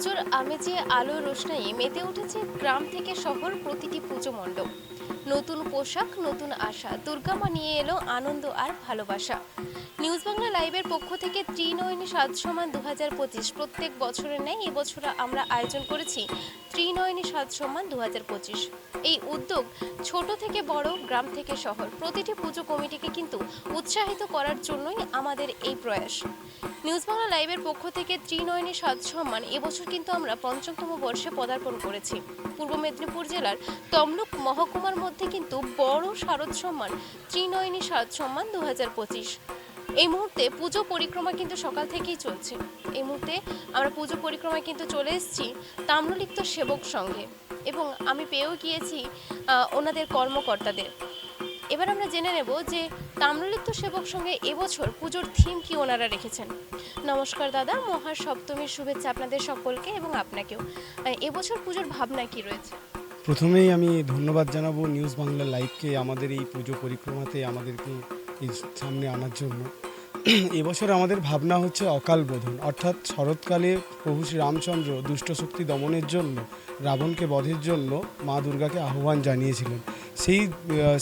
পুজোর আমেজে আলো রোশনাই মেতে উঠেছে গ্রাম থেকে শহর প্রতিটি পুজো মণ্ডপ। নতুন পোশাক, নতুন আশা, দুর্গা মা নিয়ে এলো আনন্দ আর ভালোবাসা। নিউজ বাংলা লাইভের পক্ষ থেকে ত্রিনয়নী সাত সমান দু হাজার পঁচিশ। প্রত্যেক বছরের ন্যায় এবছর আমরা আয়োজন করেছি ত্রিনয়নী সাত সমান দু হাজার পঁচিশ। এই উদ্যোগ ছোট থেকে বড়, গ্রাম থেকে শহর, প্রতিটি পুজো কমিটিকে কিন্তু উৎসাহিত করার জন্যই আমাদের এই প্রয়াস। নিউজ বাংলা লাইভের পক্ষ থেকে ত্রিনয়নী সাত সম্মান এবছর কিন্তু আমরা পঞ্চমতম বর্ষে পদার্পণ করেছি। পূর্ব মেদিনীপুর জেলার তমলুক মহকুমার মধ্যে কিন্তু বড় শারদ সম্মান, ত্রিনয়নী সাত সম্মান দু হাজার পঁচিশ। এই মুহূর্তে পুজো পরিক্রমা কিন্তু সকাল থেকেই চলছে। এই মুহূর্তে আমরা পুজো পরিক্রমায় কিন্তু চলে এসেছি তাম্রলিপ্ত সেবক সঙ্গে এবং আমি পেয়েও গিয়েছি ওনাদের কর্মকর্তাদের। এবার আমরা জেনে নেব যে তাম্রলিপ্ত সেবক সঙ্গে এবছর পুজোর থিম কি ওনারা রেখেছেন। নমস্কার দাদা মহা সপ্তমীর শুভেচ্ছা আপনাদের সকলকে এবং আপনাকেও। এবছর পুজোর ভাবনা কি রয়েছে? প্রথমেই আমি ধন্যবাদ জানাব নিউজ বাংলা লাইভকে আমাদের এই পুজো পরিক্রমাতে আমাদেরকে সামনে আনার জন্য। এবছর আমাদের ভাবনা হচ্ছে অকাল বোধন, অর্থাৎ শরৎকালে প্রভু শ্রী রামচন্দ্র দুষ্ট শক্তি দমনের জন্য, রাবণকে বধের জন্য মা দুর্গাকে আহ্বান জানিয়েছিলেন। সেই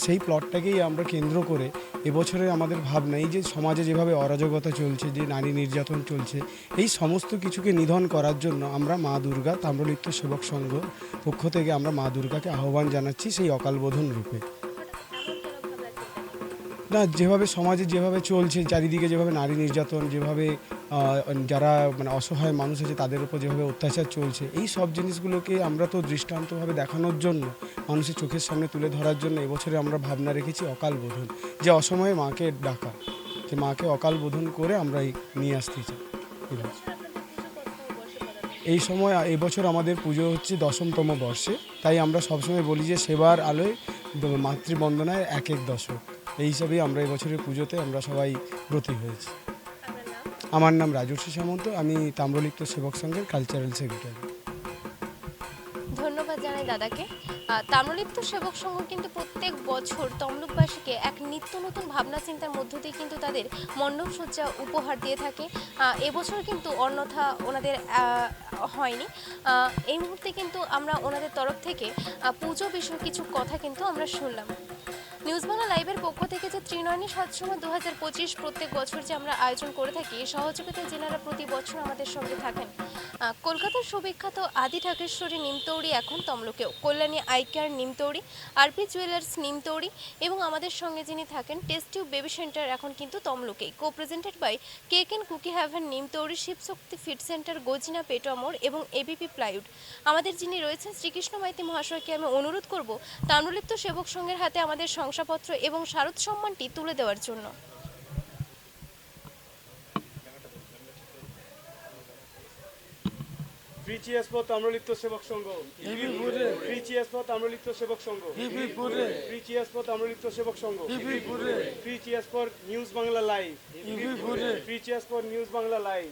সেই প্লটটাকেই আমরা কেন্দ্র করে এবছরে আমাদের ভাবনা, এই যে সমাজে যেভাবে অরাজকতা চলছে, যে নারী নির্যাতন চলছে, এই সমস্ত কিছুকে নিধন করার জন্য আমরা মা দুর্গা, তাম্রলিপ্ত সেবক সংঘ পক্ষ থেকে আমরা মা দুর্গাকে আহ্বান জানাচ্ছি সেই অকালবোধন রূপে। না, যেভাবে সমাজে যেভাবে চলছে, চারিদিকে যেভাবে নারী নির্যাতন, যেভাবে যারা মানে অসহায় মানুষ আছে, তাদের উপর যেভাবে অত্যাচার চলছে, এই সব জিনিসগুলোকে আমরা তো দৃষ্টান্তভাবে দেখানোর জন্য, মানুষের চোখের সামনে তুলে ধরার জন্য এবছরে আমরা ভাবনা রেখেছি অকাল বোধন, যে অসময়ে মাকে ডাকা, যে মাকে অকাল বোধন করে আমরা নিয়ে আসতে চাই। এই সময় এবছর আমাদের পুজো হচ্ছে দশমতম বর্ষে, তাই আমরা সবসময় বলি যে সেবার আলোয় মাতৃবন্দনায় এক এক দশক এই হিসাবেই আমরা এবছরের পুজোতে আমরা সবাই ব্রতী হয়েছি। আমার নাম রাজর্ষি সামন্ত, আমি তাম্রলিপ্ত সেবক সংঘের কালচারাল সেক্রেটারি ধন্যবাদ জানাই দাদাকে। তাম্রলিপ্ত সেবক সংঘ কিন্তু প্রত্যেক বছর তমলুকবাসীকে এক নিত্য নতুন ভাবনা চিন্তার মধ্য দিয়ে কিন্তু তাদের মণ্ডপ সজ্জা উপহার দিয়ে থাকে। এবছর কিন্তু অন্যথা ওনাদের হয়নি। এই মুহূর্তে কিন্তু আমরা ওনাদের তরফ থেকে পুজো বিষয়ে কিছু কথা কিন্তু আমরা শুনলাম। নিউজ লাইভের পক্ষ থেকে যে ত্রিনয়নী সাতসময় দু হাজার পঁচিশ প্রত্যেক বছর যে আমরা আয়োজন করে থাকি সহযোগিতায় জেনারা প্রতি বছর আমাদের সঙ্গে থাকেন। কলকাতার সুবিখ্যাত আদি ঠাকেশ্বরী নিমতৌড়ি এখন তমলুকেও। Kalyani eye care Nimtouri RP jewellers Nimtouri এবং আমাদের সঙ্গে যিনি থাকেন, টেস্ট টিউব বেবি সেন্টার এখন কিন্তু তমলুকেই। Co presented by cake and cookie haven Nimtouri, Shivshakti fit centre, Gajina পেটোয়ামোর এবং এবিপি প্লাইউড। আমাদের যিনি রয়েছেন শ্রীকৃষ্ণ মাইতি মহাশয়কে আমি অনুরোধ করব, তাম্রলিপ্ত সেবক সংঘের হাতে আমাদের শংসাপত্র এবং শারদ সম্মানটি তুলে দেওয়ার জন্য। সেবক সংঘ। For Sevak Sangha. Sevak Sangha. Free cheers news Bangla live. News Bangla live.